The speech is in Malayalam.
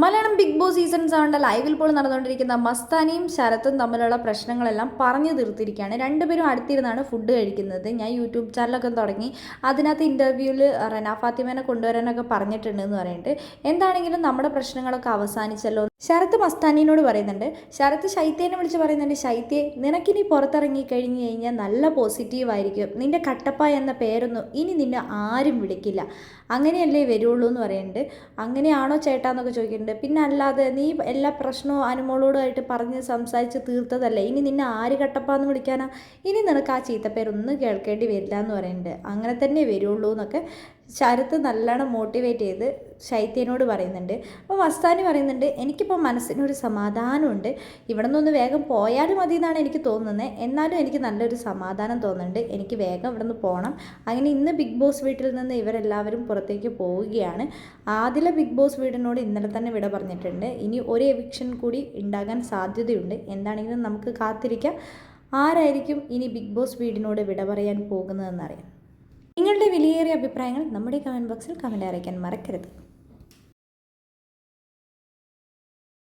മലയാളം ബിഗ് ബോസ് സീസൺ സെവന്റെ ലൈവിൽ ഇപ്പോൾ നടന്നുകൊണ്ടിരിക്കുന്ന മസ്താനിയും ശരത്തും തമ്മിലുള്ള പ്രശ്നങ്ങളെല്ലാം പറഞ്ഞു തീർത്തിരിക്കുകയാണ്. രണ്ടുപേരും അടുത്തിരുന്നാണ് ഫുഡ് കഴിക്കുന്നത്. ഞാൻ യൂട്യൂബ് ചാനലൊക്കെ തുടങ്ങി അതിനകത്ത് ഇന്റർവ്യൂവിൽ റന ഫാത്തിമേനെ കൊണ്ടുവരാനൊക്കെ പറഞ്ഞിട്ടുണ്ട് എന്ന് പറയുന്നുണ്ട്. എന്താണെങ്കിലും നമ്മുടെ പ്രശ്നങ്ങളൊക്കെ അവസാനിച്ചല്ലോ ശരത്ത് മസ്താനിയോട് പറയുന്നുണ്ട്. ശരത്ത് ശൈത്യേനെ വിളിച്ച് പറയുന്നുണ്ട് ശൈത്യെ നിനക്കിനി പുറത്തിറങ്ങി കഴിഞ്ഞു കഴിഞ്ഞാൽ നല്ല പോസിറ്റീവ് ആയിരിക്കും. നിന്റെ കട്ടപ്പ എന്ന പേരൊന്നും ഇനി നിന്നെ ആരും വിളിക്കില്ല. അങ്ങനെയല്ലേ വരുള്ളൂ എന്ന് പറയുന്നുണ്ട്. അങ്ങനെയാണോ ചേട്ടാ എന്നൊക്കെ ചോദിക്കുന്നുണ്ട്. പിന്നെ അല്ലാതെ നീ എല്ലാ പ്രശ്നവും അനുമോളോടുമായിട്ട് പറഞ്ഞ് സംസാരിച്ച് തീർത്തതല്ലേ? ഇനി നിന്നെ ആര് കട്ടപ്പാന്ന് വിളിക്കാനാ? ഇനി നിനക്ക് ആ ചീത്തപ്പേരൊന്നും കേൾക്കേണ്ടി വരില്ല എന്ന് പറയുന്നുണ്ട് അങ്ങനെ തന്നെ വരുള്ളൂ എന്നൊക്കെ ശരത്ത് നല്ലോണം മോട്ടിവേറ്റ് ചെയ്ത് ശൈത്യനോട് പറയുന്നുണ്ട്. അപ്പോൾ മസ്താനി പറയുന്നുണ്ട് എനിക്കിപ്പോൾ മനസ്സിനൊരു സമാധാനമുണ്ട്. ഇവിടെ നിന്നൊന്ന് വേഗം പോയാലും മതി എന്നാണ് എനിക്ക് തോന്നുന്നത് എന്നാലും എനിക്ക് നല്ലൊരു സമാധാനം തോന്നുന്നുണ്ട്. എനിക്ക് വേഗം ഇവിടെ നിന്ന് പോകണം അങ്ങനെ ഇന്ന് ബിഗ് ബോസ് വീട്ടിൽ നിന്ന് ഇവരെല്ലാവരും പുറത്തേക്ക് പോവുകയാണ്. ആദ്യത്തെ ബിഗ് ബോസ് വീടിനോട് ഇന്നലെ തന്നെ വിട പറഞ്ഞിട്ടുണ്ട്. ഇനി ഒരു എവിക്ഷൻ കൂടി ഉണ്ടാകാൻ സാധ്യതയുണ്ട്. എന്താണെങ്കിലും നമുക്ക് കാത്തിരിക്കാം. ആരായിരിക്കും ഇനി ബിഗ് ബോസ് വീടിനോട് വിട പറയാൻ പോകുന്നതെന്നറിയാം. നിങ്ങളുടെ വിലയേറിയ അഭിപ്രായങ്ങൾ നമ്മുടെ കമന്റ് ബോക്സിൽ കമന്റ് അറിയിക്കാൻ മറക്കരുത്.